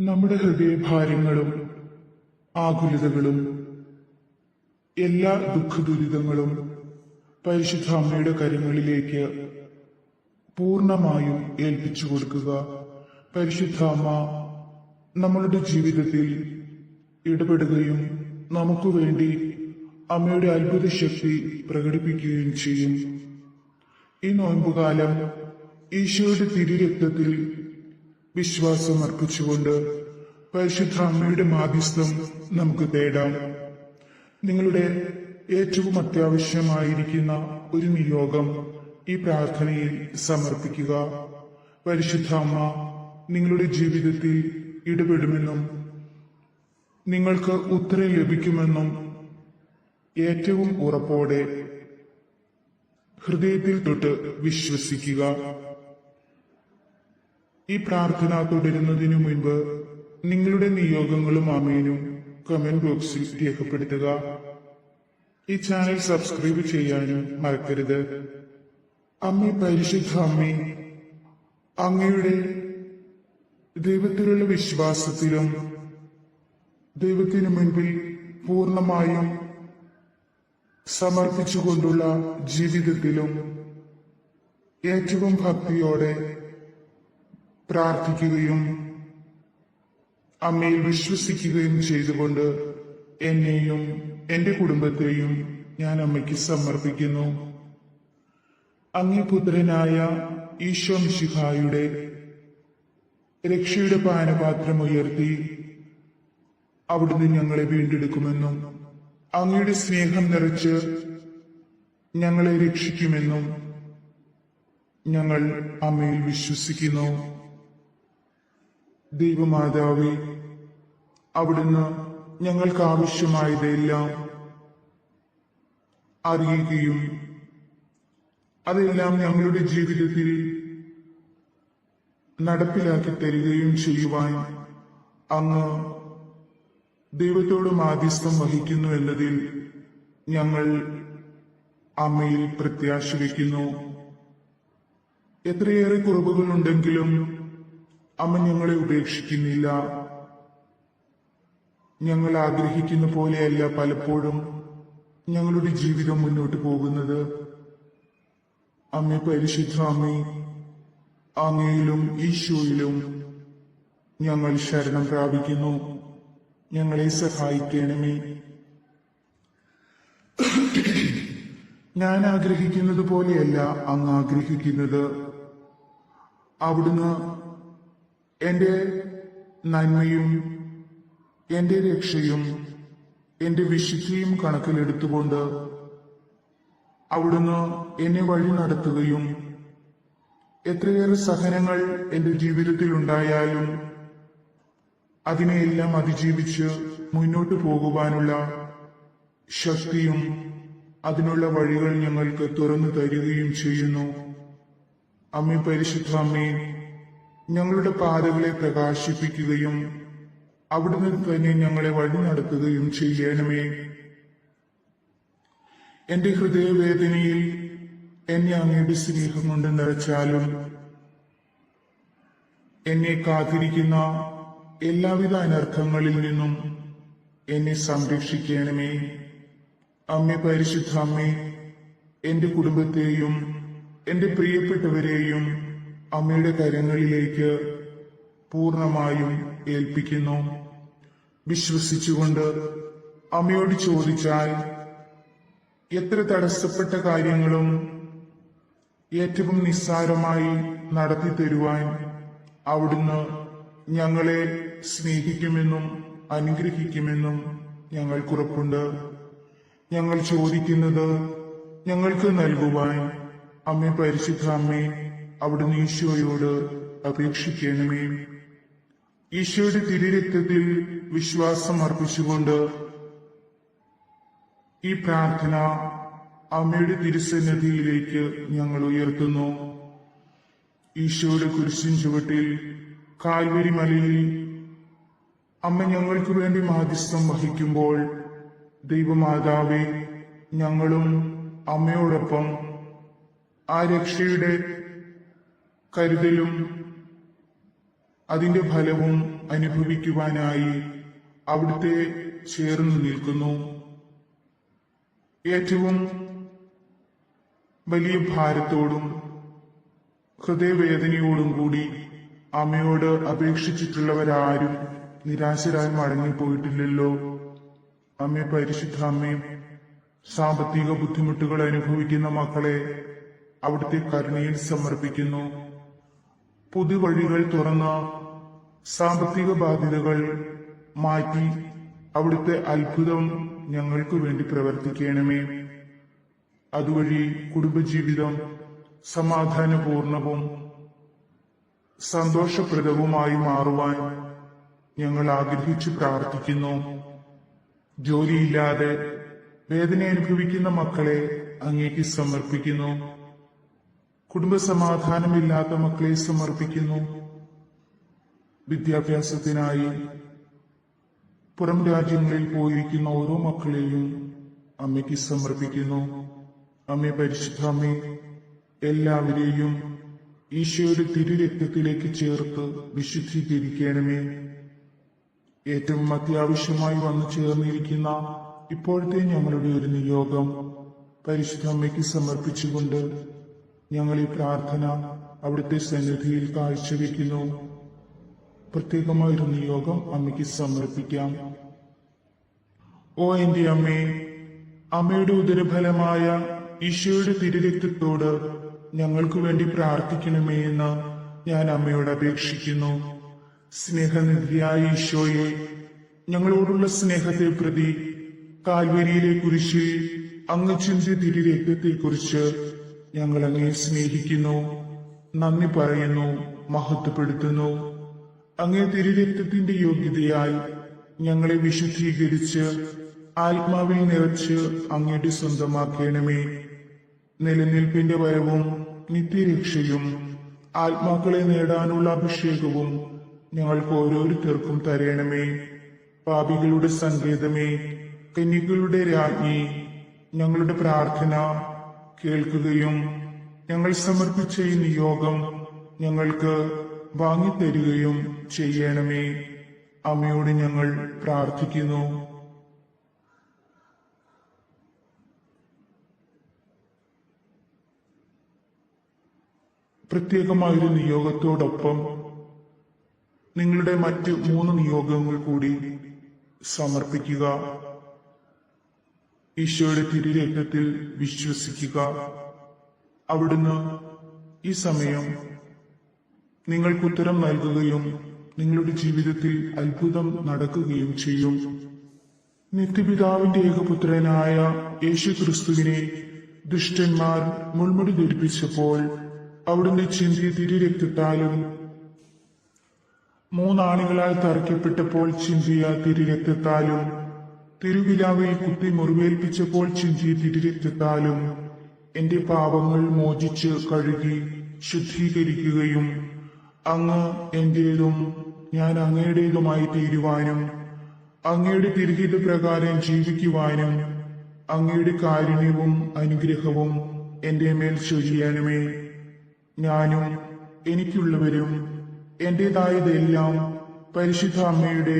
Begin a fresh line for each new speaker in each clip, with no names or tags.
നമ്മുടെ ഹൃദയഭാരങ്ങളും ആകുലതകളും എല്ലാ ദുഃഖദുരിതങ്ങളും പരിശുദ്ധ അമ്മയുടെ കരങ്ങളിലേക്ക് പൂർണമായും ഏൽപ്പിച്ചു കൊടുക്കുക. പരിശുദ്ധ അമ്മ നമ്മളുടെ ജീവിതത്തിൽ ഇടപെടുകയും നമുക്ക് വേണ്ടി അമ്മയുടെ അത്ഭുത ശക്തി പ്രകടിപ്പിക്കുകയും ചെയ്യും. ഈ നോൻപുകാലം ഈശോയുടെ തിരുരക്തത്തിൽ വിശ്വാസം അർപ്പിച്ചുകൊണ്ട് പരിശുദ്ധ അമ്മയുടെ മാധ്യസ്ഥം നമുക്ക് തേടാം. നിങ്ങളുടെ ഏറ്റവും അത്യാവശ്യമായിരിക്കുന്ന ഒരു നിയോഗം ഈ പ്രാർത്ഥനയിൽ സമർപ്പിക്കുക. പരിശുദ്ധ അമ്മ നിങ്ങളുടെ ജീവിതത്തിൽ ഇടപെടുമെന്നും നിങ്ങൾക്ക് ഉത്തരം ലഭിക്കുമെന്നും ഏറ്റവും ഉറപ്പോടെ ഹൃദയത്തിൽ തൊട്ട് വിശ്വസിക്കുക. ഈ പ്രാർത്ഥന തുടരുന്നതിനു മുൻപ് നിങ്ങളുടെ നിയോഗങ്ങളും അമീനും കമന്റ് ബോക്സിൽ രേഖപ്പെടുത്തുക. ഈ ചാനൽ സബ്സ്ക്രൈബ് ചെയ്യാനും മറക്കരുത്. അമ്മ പരിശുദ്ധ അമ്മേ അങ്ങയുടെ ദൈവത്തിലുള്ള വിശ്വാസത്തിലും ദൈവത്തിനു മുൻപിൽ പൂർണമായും സമർപ്പിച്ചുകൊണ്ടുള്ള ജീവിതത്തിലും ഏറ്റവും ഭക്തിയോടെ പ്രാർത്ഥിക്കുകയും അമ്മയിൽ വിശ്വസിക്കുകയും ചെയ്തുകൊണ്ട് എന്നെയും എന്റെ കുടുംബത്തെയും ഞാൻ അമ്മയ്ക്ക് സമർപ്പിക്കുന്നു. അങ്ങേ പുത്രനായ ഈശോ മിശിഹായുടെ രക്ഷയുടെ പാനപാത്രം ഉയർത്തി അവിടുന്ന് ഞങ്ങളെ വീണ്ടെടുക്കുമെന്നും അങ്ങയുടെ സ്നേഹം നിറച്ച് ഞങ്ങളെ രക്ഷിക്കുമെന്നും ഞങ്ങൾ അമ്മയിൽ വിശ്വസിക്കുന്നു. ദൈവമാതാവേ അവിടുന്ന് ഞങ്ങൾക്ക് ആവശ്യമായതെല്ലാം അറിയുകയും അതെല്ലാം ഞങ്ങളുടെ ജീവിതത്തിൽ നടപ്പിലാക്കി തരികയും ചെയ്യുവാൻ അങ്ങ് ദൈവത്തോട് മാധ്യസ്ഥം വഹിക്കുന്നു എന്നതിൽ ഞങ്ങൾ അമ്മയിൽ പ്രത്യാശ വയ്ക്കുന്നു. എത്രയേറെ കുറവുകളുണ്ടെങ്കിലും അമ്മ ഞങ്ങളെ ഉപേക്ഷിക്കുന്നില്ല. ഞങ്ങൾ ആഗ്രഹിക്കുന്ന പോലെയല്ല പലപ്പോഴും ഞങ്ങളുടെ ജീവിതം മുന്നോട്ട് പോകുന്നത്. അമ്മ പരിശുദ്ധ അമ്മേ അങ്ങയിലും ഈശോയിലും ഞങ്ങൾ ശരണം പ്രാപിക്കുന്നു. ഞങ്ങളെ സഹായിക്കണമേ. ഞാൻ ആഗ്രഹിക്കുന്നത് പോലെയല്ല അങ്ങ് ആഗ്രഹിക്കുന്നത്. അവിടുന്ന് എന്റെ നന്മയും എന്റെ രക്ഷയും എന്റെ വിശുദ്ധിയും കണക്കിലെടുത്തുകൊണ്ട് അവിടുന്ന് എന്നെ വഴി നടത്തുകയും എത്രയേറെ സഹനങ്ങൾ എന്റെ ജീവിതത്തിൽ ഉണ്ടായാലും അതിനെയെല്ലാം അതിജീവിച്ച് മുന്നോട്ട് പോകുവാനുള്ള ശക്തിയും അതിനുള്ള വഴികൾ ഞങ്ങൾക്ക് തുറന്നു തരികയും ചെയ്യുന്നു. അമ്മ പരിശുദ്ധ അമ്മേ ഞങ്ങളുടെ പാതകളെ പ്രകാശിപ്പിക്കുകയും അവിടുന്ന് തന്നെ ഞങ്ങളെ വഴി നടത്തുകയും ചെയ്യണമേ. എന്റെ ഹൃദയവേദനയിൽ എന്നെ അങ്ങയുടെ സ്നേഹം കൊണ്ട് നിറച്ചാലും എന്നെ കാത്തിരിക്കുന്ന എല്ലാവിധ അനർത്ഥങ്ങളിൽ നിന്നും എന്നെ സംരക്ഷിക്കണമേ. അമ്മ പരിശുദ്ധ അമ്മേ എന്റെ കുടുംബത്തെയും എന്റെ പ്രിയപ്പെട്ടവരെയും അമ്മയുടെ കരങ്ങളിലേക്ക് പൂർണമായും ഏൽപ്പിക്കുന്നു. വിശ്വസിച്ചുകൊണ്ട് അമ്മയോട് ചോദിച്ചാൽ എത്ര തടസ്സപ്പെട്ട കാര്യങ്ങളും ഏറ്റവും നിസ്സാരമായി നടത്തി തരുവാൻ അവിടുന്ന് ഞങ്ങളെ സ്നേഹിക്കുമെന്നും അനുഗ്രഹിക്കുമെന്നും ഞങ്ങൾക്കുറപ്പുണ്ട് ഞങ്ങൾ ചോദിക്കുന്നത് ഞങ്ങൾക്ക് നൽകുവാൻ അമ്മ പരിശുദ്ധ അമ്മേ അവിടുന്ന് ഈശോയോട് അപേക്ഷിക്കണമേ. ഈശോയുടെ തിരുരക്തത്തിൽ വിശ്വാസം അർപ്പിച്ചുകൊണ്ട് ഈ പ്രാർത്ഥന അമ്മയുടെ തിരുസന്നിധിയിലേക്ക് ഞങ്ങൾ ഉയർത്തുന്നു. ഈശോയുടെ കുരിശിൻ ചുവട്ടിൽ കാൽവരി മലയിൽ അമ്മ ഞങ്ങൾക്ക് വേണ്ടി മാധ്യസ്ഥം വഹിക്കുമ്പോൾ ദൈവമാതാവേ ഞങ്ങളും അമ്മയോടൊപ്പം ആ രക്ഷയുടെ കരുതലും അതിന്റെ ഫലവും അനുഭവിക്കുവാനായി അവിടുത്തെ ചേർന്ന് നിൽക്കുന്നു. ഏറ്റവും വലിയ ഭാരത്തോടും ഹൃദയവേദനയോടും കൂടി അമ്മയോട് അപേക്ഷിച്ചിട്ടുള്ളവരാരും നിരാശരായി മടങ്ങിപ്പോയിട്ടില്ലല്ലോ. അമ്മ പരിശുദ്ധ അമ്മയും സാമ്പത്തിക ബുദ്ധിമുട്ടുകൾ അനുഭവിക്കുന്ന മക്കളെ അവിടുത്തെ കരുണയിൽ സമർപ്പിക്കുന്നു. പുതുവഴികൾ തുറന്ന സാമ്പത്തിക ബാധ്യതകൾ മാറ്റി അവിടുത്തെ അത്ഭുതം ഞങ്ങൾക്ക് വേണ്ടി പ്രവർത്തിക്കണമേ. അതുവഴി കുടുംബജീവിതം സമാധാനപൂർണവും സന്തോഷപ്രദവുമായി മാറുവാൻ ഞങ്ങൾ ആഗ്രഹിച്ചു പ്രാർത്ഥിക്കുന്നു. ജോലിയില്ലാതെ വേദന അനുഭവിക്കുന്ന മക്കളെ അങ്ങേക്ക് സമർപ്പിക്കുന്നു. കുടുംബസമാധാനമില്ലാത്ത മക്കളെ സമർപ്പിക്കുന്നു. വിദ്യാഭ്യാസത്തിനായി പുറം രാജ്യങ്ങളിൽ പോയിരിക്കുന്ന ഓരോ മക്കളെയും അമ്മയ്ക്ക് സമർപ്പിക്കുന്നു. അമ്മ പരിശുദ്ധ അമ്മ എല്ലാവരെയും ഈശോയുടെ തിരുരക്തത്തിലേക്ക് ചേർത്ത് വിശുദ്ധീകരിക്കണമേ. ഏറ്റവും അത്യാവശ്യമായി വന്നു ചേർന്നിരിക്കുന്ന ഇപ്പോഴത്തെ ഞങ്ങളുടെ ഒരു നിയോഗം പരിശുദ്ധ അമ്മയ്ക്ക് സമർപ്പിച്ചുകൊണ്ട് ഞങ്ങൾ ഈ പ്രാർത്ഥന അവിടുത്തെ സന്നിധിയിൽ കാഴ്ചവെക്കുന്നു. പ്രത്യേകമായൊരു നിയോഗം അമ്മയ്ക്ക് സമർപ്പിക്കാം. ഓ എന്റെ അമ്മേ അമ്മയുടെ ഉദരഫലമായ ഈശോയുടെ തിരുരക്തത്തോട് ഞങ്ങൾക്ക് വേണ്ടി പ്രാർത്ഥിക്കണമേ എന്ന് ഞാൻ അമ്മയോട് അപേക്ഷിക്കുന്നു. സ്നേഹനിധിയായ ഈശോയെ ഞങ്ങളോടുള്ള സ്നേഹത്തെ പ്രതി കാൽവരിയിലെ കുറിച്ച് അങ്ങ് ചിന്തിയ തിരുരക്തത്തെക്കുറിച്ച് ഞങ്ങൾ അങ്ങേ സ്നേഹിക്കുന്നു നന്ദി പറയുന്നു മഹത്വപ്പെടുത്തുന്നു. അങ്ങേ തിരുരക്തത്തിന്റെ യോഗ്യതയാൽ ഞങ്ങളെ വിശുദ്ധീകരിച്ച് ആത്മാവിൽ നിറച്ച് അങ്ങയുടെ സ്വന്തമാക്കണമേ. നിലനിൽപ്പിന്റെ വരവും നിത്യരക്ഷയും ആത്മാക്കളെ നേടാനുള്ള അഭിഷേകവും ഞങ്ങൾക്ക് ഓരോരുത്തർക്കും തരണമേ. പാപികളുടെ സങ്കേതമേ കന്യകളുടെ രാജ്ഞി ഞങ്ങളുടെ പ്രാർത്ഥന കേൾക്കുകയും ഞങ്ങൾ സമർപ്പിച്ച ഈ നിയോഗം ഞങ്ങൾക്ക് വാങ്ങിത്തരികയും ചെയ്യണമേ. അമ്മയോട് ഞങ്ങൾ പ്രാർത്ഥിക്കുന്നു. പ്രത്യേകമായൊരു നിയോഗത്തോടൊപ്പം നിങ്ങളുടെ മറ്റ് മൂന്ന് നിയോഗങ്ങൾ കൂടി സമർപ്പിക്കുക. ഈശോയുടെ തിരുരത്നത്തിൽ വിശ്വസിക്കുക. അവിടുന്ന് ഈ സമയം നിങ്ങൾക്ക് ഉത്തരം നൽകുകയും നിങ്ങളുടെ ജീവിതത്തിൽ അത്ഭുതം നടക്കുകയും ചെയ്യും. നിത്യപിതാവിന്റെ ഏകപുത്രനായ യേശു ക്രിസ്തുവിനെ ദുഷ്ടന്മാർ മുൾമുടി ധരിപ്പിച്ചപ്പോൾ അവിടുന്ന് ചിന്തിയ തിരുരക്തത്താലും മൂന്നാണികളാൽ തറയ്ക്കപ്പെട്ടപ്പോൾ ചിന്തിയ തിരുരക്തത്താലും തിരുവിലാവിൽ കുത്തി മുറിവേൽപ്പിച്ചപ്പോൾ ചിഞ്ചി തിരിച്ചെത്താലും എന്റെ പാപങ്ങൾ മോചിച്ച് കഴുകി ശുദ്ധീകരിക്കുകയും അങ്ങ് എന്റേതും ഞാൻ അങ്ങയുടേതുമായി തീരുവാനും അങ്ങയുടെ തിരുഹിത പ്രകാരം ജീവിക്കുവാനും അങ്ങയുടെ കാരുണ്യവും അനുഗ്രഹവും എന്റെ മേൽ ചൊരിയണമേ ഞാനും എനിക്കുള്ളവരും എന്റേതായതെല്ലാം പരിശുദ്ധ അമ്മയുടെ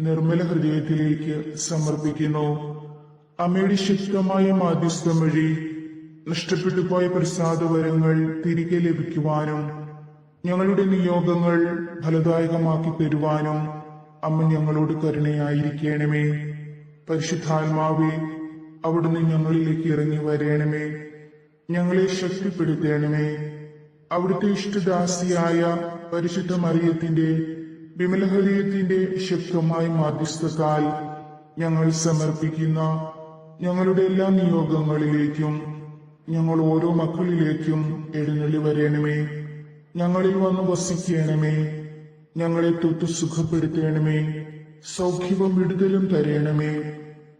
നിർമ്മല ഹൃദയത്തിലേക്ക് സമർപ്പിക്കുന്നു. അമ്മയുടെ ശക്തമായ മാധ്യസ്ഥം വഴി നഷ്ടപ്പെട്ടു പോയ പ്രസാദവരങ്ങൾ തിരികെ ലഭിക്കുവാനും ഞങ്ങളുടെ നിയോഗങ്ങൾ ഫലദായകമാക്കി തരുവാനും അമ്മ ഞങ്ങളോട് കരുണയായിരിക്കണമേ. പരിശുദ്ധാത്മാവേ അവിടുന്ന് ഞങ്ങളിലേക്ക് ഇറങ്ങി വരണമേ. ഞങ്ങളെ ശക്തിപ്പെടുത്തേണമേ. അവിടുത്തെ ഇഷ്ടദാസിയായ പരിശുദ്ധ മറിയത്തിന്റെ വിമലഹൃദയത്തിന്റെ ശക്തമായ മാധ്യസ്ഥത്താൽ ഞങ്ങൾ സമർപ്പിക്കുന്ന ഞങ്ങളുടെ എല്ലാ നിയോഗങ്ങളിലേക്കും ഞങ്ങൾ ഓരോ മക്കളിലേക്കും എഴുന്നള്ളി വരണമേ. ഞങ്ങളിൽ വന്ന് വസിക്കണമേ. ഞങ്ങളെ തൊട്ട് സുഖപ്പെടുത്തണമേ. സൗഖ്യവും വിടുതലും തരേണമേ.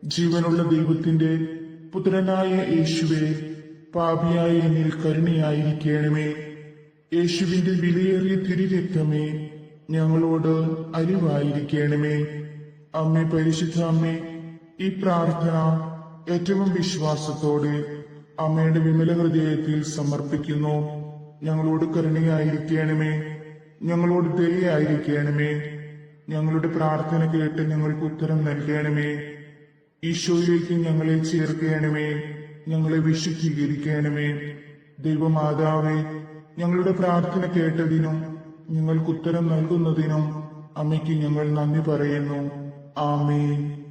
ജീവനുള്ള ദൈവത്തിന്റെ പുത്രനായ യേശുവെ പാപിയായ എന്നിൽ കരുണയായിരിക്കണമേ. യേശുവിന്റെ വിലയേറിയ തിരുരക്തമേ. ഞങ്ങളോട് അരിവായിരിക്കണമേ. അമ്മേ പരിശുദ്ധ അമ്മേ ഈ പ്രാർത്ഥന ഏറ്റവും വിശ്വാസത്തോടെ അമ്മയുടെ വിമല ഹൃദയത്തിൽ സമർപ്പിക്കുന്നു. ഞങ്ങളോട് കരുണയായിരിക്കണമേ. ഞങ്ങളോട് ദയായിരിക്കണമേ ഞങ്ങളുടെ പ്രാർത്ഥന കേട്ട് ഞങ്ങൾക്ക് ഉത്തരം നൽകണമേ. ഈശോയിലേക്ക് ഞങ്ങളെ ചേർക്കണമേ. ഞങ്ങളെ വിശുദ്ധീകരിക്കണമേ. ദൈവമാതാവേ ഞങ്ങളുടെ പ്രാർത്ഥന കേട്ടതിനും ഞങ്ങൾക്ക് ഉത്തരം നൽകുന്നതിനും അമ്മയ്ക്ക് ഞങ്ങൾ നന്ദി പറയുന്നു. ആമേൻ.